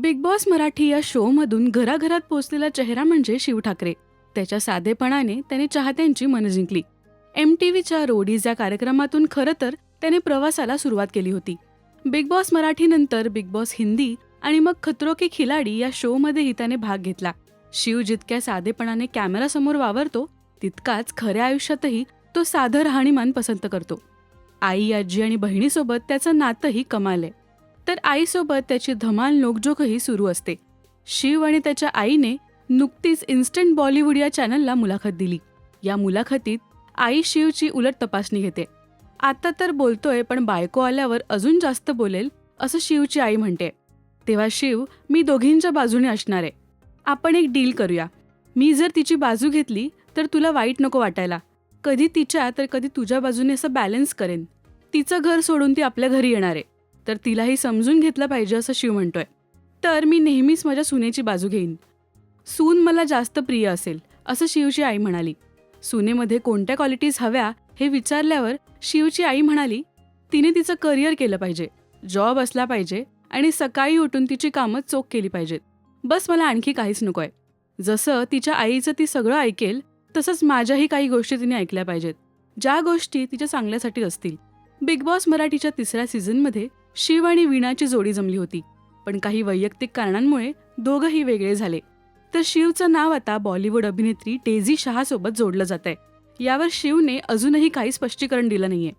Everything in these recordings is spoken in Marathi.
बिग बॉस मराठी या शोमधून घराघरात पोचलेला चेहरा म्हणजे शिव ठाकरे. त्याच्या साधेपणाने त्याने चाहत्यांची मनं जिंकली. एम टी व्हीच्या रोडीज या कार्यक्रमातून खरं तर त्याने प्रवासाला सुरुवात केली होती. बिग बॉस मराठीनंतर बिग बॉस हिंदी आणि मग खतरो के खिलाडी या शोमध्येही त्याने भाग घेतला. शिव जितक्या साधेपणाने कॅमेरासमोर वावरतो तितकाच खऱ्या आयुष्यातही तो साधं राहणीमान पसंत करतो. आई आजी आणि बहिणीसोबत त्याचं नातंही कमाल आहे. तर आईसोबत त्याची धमाल नोकझोकही सुरू असते. शिव आणि त्याच्या आईने नुकतीच इन्स्टंट बॉलिवूड या चॅनलला मुलाखत दिली. या मुलाखतीत आई शिवची उलट तपासणी घेते. आता तर बोलतोय पण बायको आल्यावर अजून जास्त बोलेल असं शिवची आई म्हणते. तेव्हा शिव मी दोघींच्या बाजूने असणार आहे. आपण एक डील करूया. मी जर तिची बाजू घेतली तर तुला वाईट नको वाटायला. कधी तिच्या तर कधी तुझ्या बाजूने असं बॅलन्स करेन. तिचं घर सोडून ती आपल्या घरी येणार आहे. तर तिलाही समजून घेतलं पाहिजे असं शिव म्हणतोय. तर मी नेहमीच माझ्या सुनेची बाजू घेईन. सून मला जास्त प्रिय असेल असं शिवची आई म्हणाली. सुनेमध्ये कोणत्या क्वालिटीज हव्या हे विचारल्यावर शिवची आई म्हणाली तिने तिचं करिअर केलं पाहिजे जॉब असला पाहिजे आणि सकाळी उठून तिची कामं चोख केली पाहिजेत. बस मला आणखी काहीच नकोय. जसं तिच्या आईचं ती सगळं ऐकेल तसंच माझ्याही काही गोष्टी तिने ऐकल्या पाहिजेत. ज्या गोष्टी तिच्या चांगल्यासाठी असतील. बिग बॉस मराठीच्या तिसऱ्या सीझनमध्ये शिव आणि वीणाची जोडी जमली होती. पण काही वैयक्तिक कारणांमुळे दोघंही वेगळे झाले. तर शिवचं नाव आता बॉलिवूड अभिनेत्री डेझी शहासोबत जोडलं जात आहे यावर शिवने अजूनही काही स्पष्टीकरण दिलं नाहीये.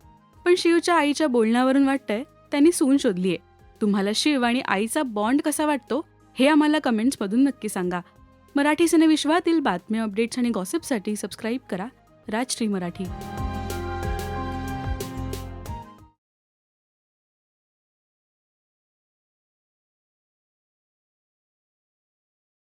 पण शिवच्या आईच्या बोलण्यावरून वाटतंय त्यांनी सून शोधलीये. तुम्हाला शिव आणि आईचा बॉन्ड कसा वाटतो हे आम्हाला कमेंट्समधून नक्की सांगा. मराठी सिनेविश्वातील बातम्या अपडेट्स आणि गॉसिपसाठी सबस्क्राईब करा. राजश्री मराठी.